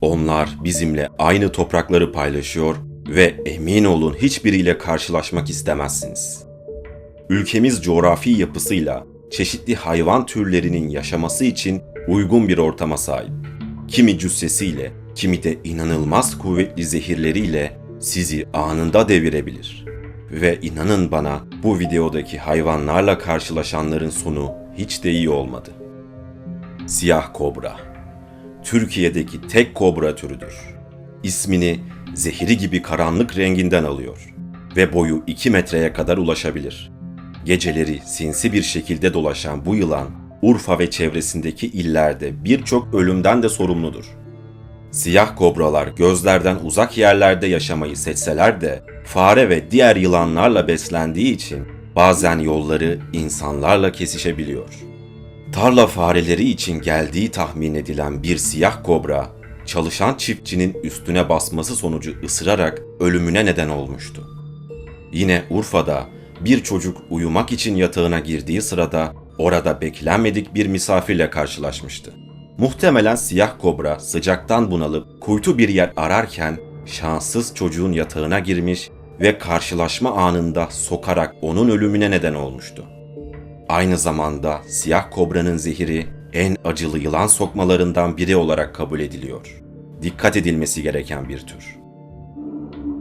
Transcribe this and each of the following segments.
Onlar bizimle aynı toprakları paylaşıyor ve emin olun hiçbiriyle karşılaşmak istemezsiniz. Ülkemiz coğrafi yapısıyla çeşitli hayvan türlerinin yaşaması için uygun bir ortama sahip. Kimi cüssesiyle, kimi de inanılmaz kuvvetli zehirleriyle sizi anında devirebilir. Ve inanın bana bu videodaki hayvanlarla karşılaşanların sonu hiç de iyi olmadı. Siyah kobra. Türkiye'deki tek kobra türüdür. İsmini zehiri gibi karanlık renginden alıyor ve boyu 2 metreye kadar ulaşabilir. Geceleri sinsi bir şekilde dolaşan bu yılan, Urfa ve çevresindeki illerde birçok ölümden de sorumludur. Siyah kobralar gözlerden uzak yerlerde yaşamayı seçseler de fare ve diğer yılanlarla beslendiği için bazen yolları insanlarla kesişebiliyor. Tarla fareleri için geldiği tahmin edilen bir siyah kobra, çalışan çiftçinin üstüne basması sonucu ısırarak ölümüne neden olmuştu. Yine Urfa'da bir çocuk uyumak için yatağına girdiği sırada orada beklenmedik bir misafirle karşılaşmıştı. Muhtemelen siyah kobra sıcaktan bunalıp kuytu bir yer ararken şanssız çocuğun yatağına girmiş ve karşılaşma anında sokarak onun ölümüne neden olmuştu. Aynı zamanda siyah kobranın zehiri en acılı yılan sokmalarından biri olarak kabul ediliyor. Dikkat edilmesi gereken bir tür.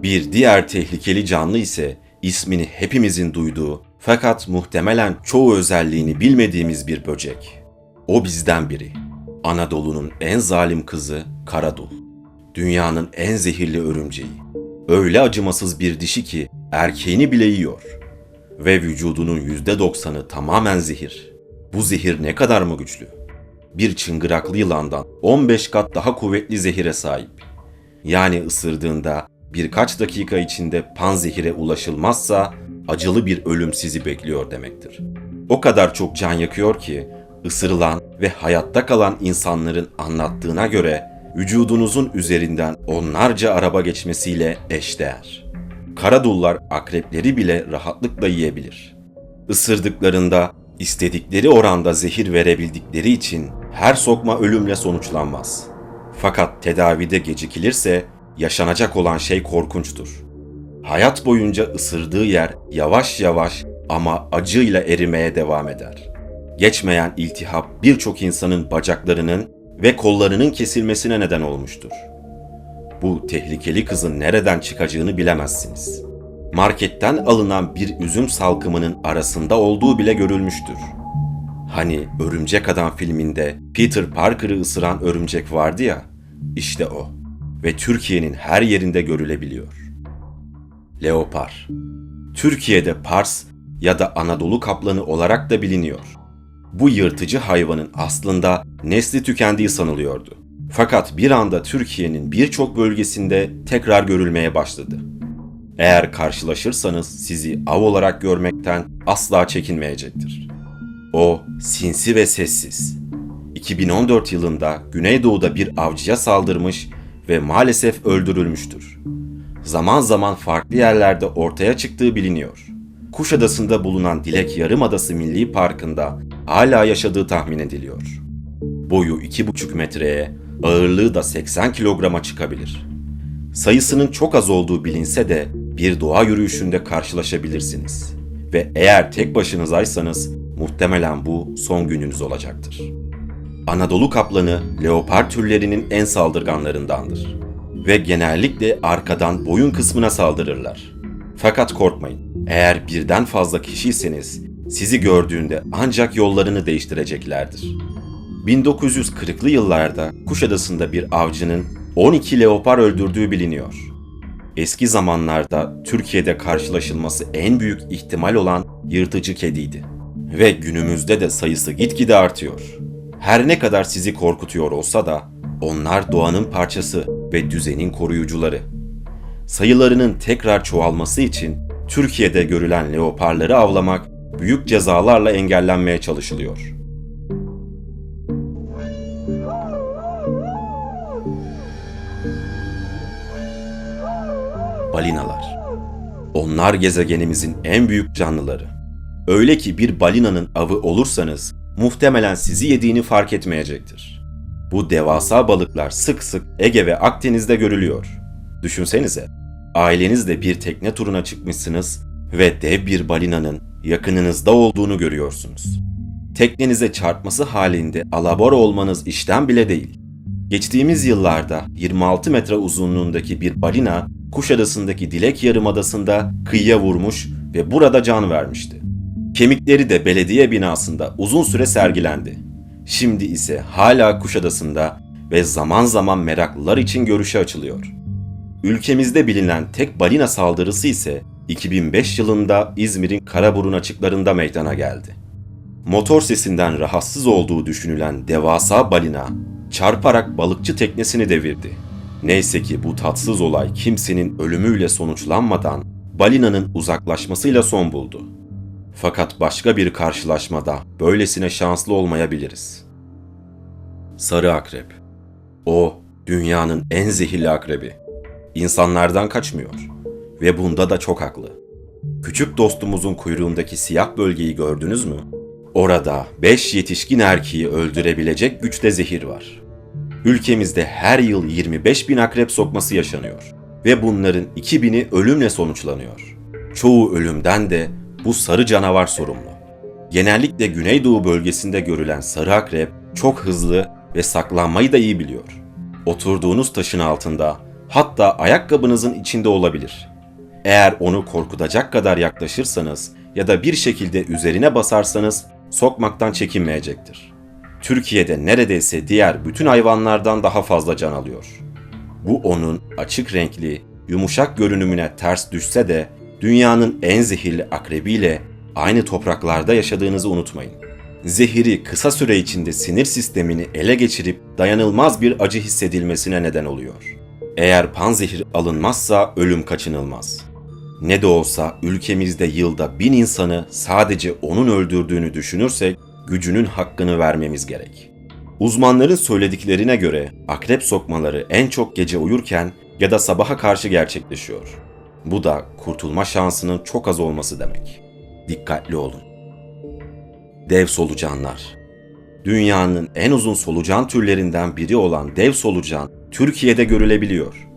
Bir diğer tehlikeli canlı ise ismini hepimizin duyduğu fakat muhtemelen çoğu özelliğini bilmediğimiz bir böcek. O bizden biri. Anadolu'nun en zalim kızı Karadul. Dünyanın en zehirli örümceği. Öyle acımasız bir dişi ki erkeğini bile yiyor. Ve vücudunun %90'ı tamamen zehir. Bu zehir ne kadar mı güçlü? Bir çıngıraklı yılandan 15 kat daha kuvvetli zehire sahip. Yani ısırdığında birkaç dakika içinde panzehire ulaşılmazsa acılı bir ölüm sizi bekliyor demektir. O kadar çok can yakıyor ki ısırılan ve hayatta kalan insanların anlattığına göre vücudunuzun üzerinden onlarca araba geçmesiyle eşdeğer. Karadullar akrepleri bile rahatlıkla yiyebilir. Isırdıklarında istedikleri oranda zehir verebildikleri için her sokma ölümle sonuçlanmaz. Fakat tedavide gecikilirse yaşanacak olan şey korkunçtur. Hayat boyunca ısırdığı yer yavaş yavaş ama acıyla erimeye devam eder. Geçmeyen iltihap birçok insanın bacaklarının ve kollarının kesilmesine neden olmuştur. Bu tehlikeli kızın nereden çıkacağını bilemezsiniz. Marketten alınan bir üzüm salkımının arasında olduğu bile görülmüştür. Hani Örümcek Adam filminde Peter Parker'ı ısıran örümcek vardı ya, işte o. Ve Türkiye'nin her yerinde görülebiliyor. Leopar Türkiye'de Pars ya da Anadolu kaplanı olarak da biliniyor. Bu yırtıcı hayvanın aslında nesli tükendiği sanılıyordu. Fakat bir anda Türkiye'nin birçok bölgesinde tekrar görülmeye başladı. Eğer karşılaşırsanız sizi av olarak görmekten asla çekinmeyecektir. O sinsi ve sessiz. 2014 yılında Güneydoğu'da bir avcıya saldırmış ve maalesef öldürülmüştür. Zaman zaman farklı yerlerde ortaya çıktığı biliniyor. Kuşadası'nda bulunan Dilek Yarımadası Milli Parkı'nda hala yaşadığı tahmin ediliyor. Boyu 2,5 metreye, ağırlığı da 80 kilograma çıkabilir. Sayısının çok az olduğu bilinse de bir doğa yürüyüşünde karşılaşabilirsiniz. Ve eğer tek başınızaysanız muhtemelen bu son gününüz olacaktır. Anadolu kaplanı leopar türlerinin en saldırganlarındandır ve genellikle arkadan boyun kısmına saldırırlar. Fakat korkmayın. Eğer birden fazla kişiyseniz sizi gördüğünde ancak yollarını değiştireceklerdir. 1940'lı yıllarda Kuşadası'nda bir avcının 12 leopar öldürdüğü biliniyor. Eski zamanlarda Türkiye'de karşılaşılması en büyük ihtimal olan yırtıcı kediydi. Ve günümüzde de sayısı gitgide artıyor. Her ne kadar sizi korkutuyor olsa da onlar doğanın parçası ve düzenin koruyucuları. Sayılarının tekrar çoğalması için Türkiye'de görülen leoparları avlamak büyük cezalarla engellenmeye çalışılıyor. Balinalar. Onlar gezegenimizin en büyük canlıları. Öyle ki bir balinanın avı olursanız muhtemelen sizi yediğini fark etmeyecektir. Bu devasa balıklar sık sık Ege ve Akdeniz'de görülüyor. Düşünsenize, ailenizle bir tekne turuna çıkmışsınız ve dev bir balinanın yakınınızda olduğunu görüyorsunuz. Teknenize çarpması halinde alabora olmanız işten bile değil. Geçtiğimiz yıllarda 26 metre uzunluğundaki bir balina Kuşadası'ndaki Dilek Yarımadası'nda kıyıya vurmuş ve burada can vermişti. Kemikleri de belediye binasında uzun süre sergilendi. Şimdi ise hala Kuşadası'nda ve zaman zaman meraklılar için görüşe açılıyor. Ülkemizde bilinen tek balina saldırısı ise 2005 yılında İzmir'in Karaburun açıklarında meydana geldi. Motor sesinden rahatsız olduğu düşünülen devasa balina çarparak balıkçı teknesini devirdi. Neyse ki bu tatsız olay kimsenin ölümüyle sonuçlanmadan balinanın uzaklaşmasıyla son buldu. Fakat başka bir karşılaşmada böylesine şanslı olmayabiliriz. Sarı akrep. O dünyanın en zehirli akrebi. İnsanlardan kaçmıyor ve bunda da çok haklı. Küçük dostumuzun kuyruğundaki siyah bölgeyi gördünüz mü? Orada 5 yetişkin erkeği öldürebilecek güçte zehir var. Ülkemizde her yıl 25 bin akrep sokması yaşanıyor ve bunların 2000'i ölümle sonuçlanıyor. Çoğu ölümden de bu sarı canavar sorumlu. Genellikle Güneydoğu bölgesinde görülen sarı akrep çok hızlı ve saklanmayı da iyi biliyor. Oturduğunuz taşın altında, hatta ayakkabınızın içinde olabilir. Eğer onu korkutacak kadar yaklaşırsanız ya da bir şekilde üzerine basarsanız sokmaktan çekinmeyecektir. Türkiye'de neredeyse diğer bütün hayvanlardan daha fazla can alıyor. Bu onun açık renkli, yumuşak görünümüne ters düşse de dünyanın en zehirli akrebiyle aynı topraklarda yaşadığınızı unutmayın. Zehiri kısa süre içinde sinir sistemini ele geçirip dayanılmaz bir acı hissedilmesine neden oluyor. Eğer panzehir alınmazsa ölüm kaçınılmaz. Ne de olsa ülkemizde yılda bin insanı sadece onun öldürdüğünü düşünürsek gücünün hakkını vermemiz gerek. Uzmanların söylediklerine göre akrep sokmaları en çok gece uyurken ya da sabaha karşı gerçekleşiyor. Bu da kurtulma şansının çok az olması demek. Dikkatli olun. Dev solucanlar. Dünyanın en uzun solucan türlerinden biri olan dev solucan Türkiye'de görülebiliyor.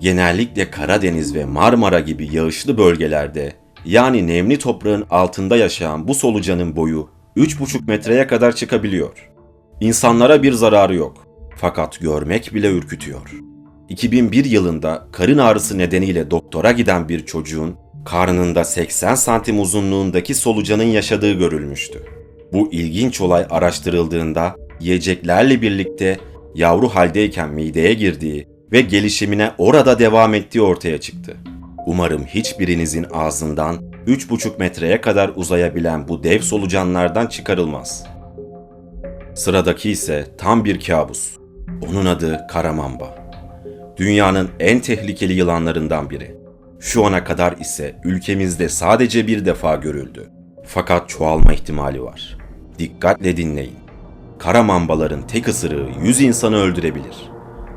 Genellikle Karadeniz ve Marmara gibi yağışlı bölgelerde yani nemli toprağın altında yaşayan bu solucanın boyu 3,5 metreye kadar çıkabiliyor. İnsanlara bir zararı yok. Fakat görmek bile ürkütüyor. 2001 yılında karın ağrısı nedeniyle doktora giden bir çocuğun karnında 80 santim uzunluğundaki solucanın yaşadığı görülmüştü. Bu ilginç olay araştırıldığında yiyeceklerle birlikte yavru haldeyken mideye girdiği ve gelişimine orada devam ettiği ortaya çıktı. Umarım hiçbirinizin ağzından 3,5 metreye kadar uzayabilen bu dev solucanlardan çıkarılmaz. Sıradaki ise tam bir kabus. Onun adı Karamamba. Dünyanın en tehlikeli yılanlarından biri. Şu ana kadar ise ülkemizde sadece bir defa görüldü. Fakat çoğalma ihtimali var. Dikkatle dinleyin. Karamambaların tek ısırığı 100 insanı öldürebilir.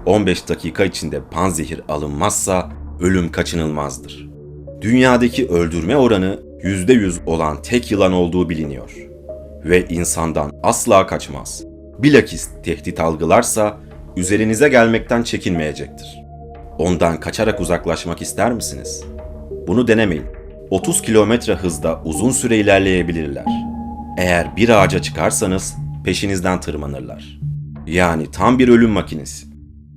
15 dakika içinde panzehir alınmazsa ölüm kaçınılmazdır. Dünyadaki öldürme oranı %100 olan tek yılan olduğu biliniyor. Ve insandan asla kaçmaz. Bilakis tehdit algılarsa üzerinize gelmekten çekinmeyecektir. Ondan kaçarak uzaklaşmak ister misiniz? Bunu denemeyin. 30 kilometre hızda uzun süre ilerleyebilirler. Eğer bir ağaca çıkarsanız peşinizden tırmanırlar. Yani tam bir ölüm makinesi.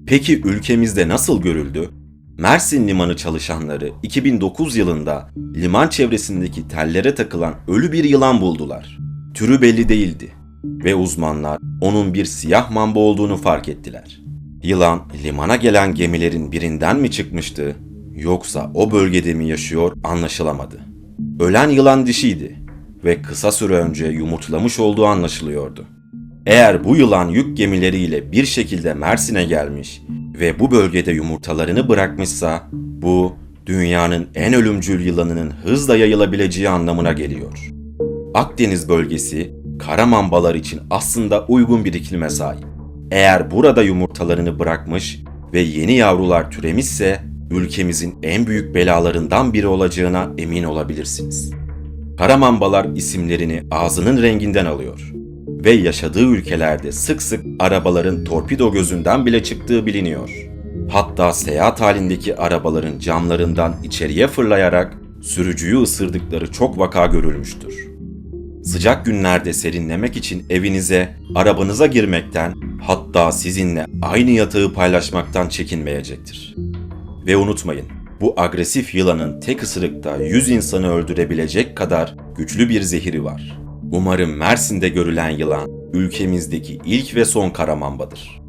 Peki ülkemizde nasıl görüldü? Mersin limanı çalışanları 2009 yılında liman çevresindeki tellere takılan ölü bir yılan buldular. Türü belli değildi ve uzmanlar onun bir siyah mamba olduğunu fark ettiler. Yılan limana gelen gemilerin birinden mi çıkmıştı yoksa o bölgede mi yaşıyor anlaşılamadı. Ölen yılan dişiydi ve kısa süre önce yumurtlamış olduğu anlaşılıyordu. Eğer bu yılan yük gemileriyle bir şekilde Mersin'e gelmiş ve bu bölgede yumurtalarını bırakmışsa bu dünyanın en ölümcül yılanının hızla yayılabileceği anlamına geliyor. Akdeniz bölgesi karamambalar için aslında uygun bir iklime sahip. Eğer burada yumurtalarını bırakmış ve yeni yavrular türemişse ülkemizin en büyük belalarından biri olacağına emin olabilirsiniz. Karamambalar isimlerini ağzının renginden alıyor. Ve yaşadığı ülkelerde sık sık arabaların torpido gözünden bile çıktığı biliniyor. Hatta seyahat halindeki arabaların camlarından içeriye fırlayarak sürücüyü ısırdıkları çok vaka görülmüştür. Sıcak günlerde serinlemek için evinize, arabanıza girmekten, hatta sizinle aynı yatağı paylaşmaktan çekinmeyecektir. Ve unutmayın, bu agresif yılanın tek ısırıkta 100 insanı öldürebilecek kadar güçlü bir zehiri var. Umarım Mersin'de görülen yılan ülkemizdeki ilk ve son karamambadır.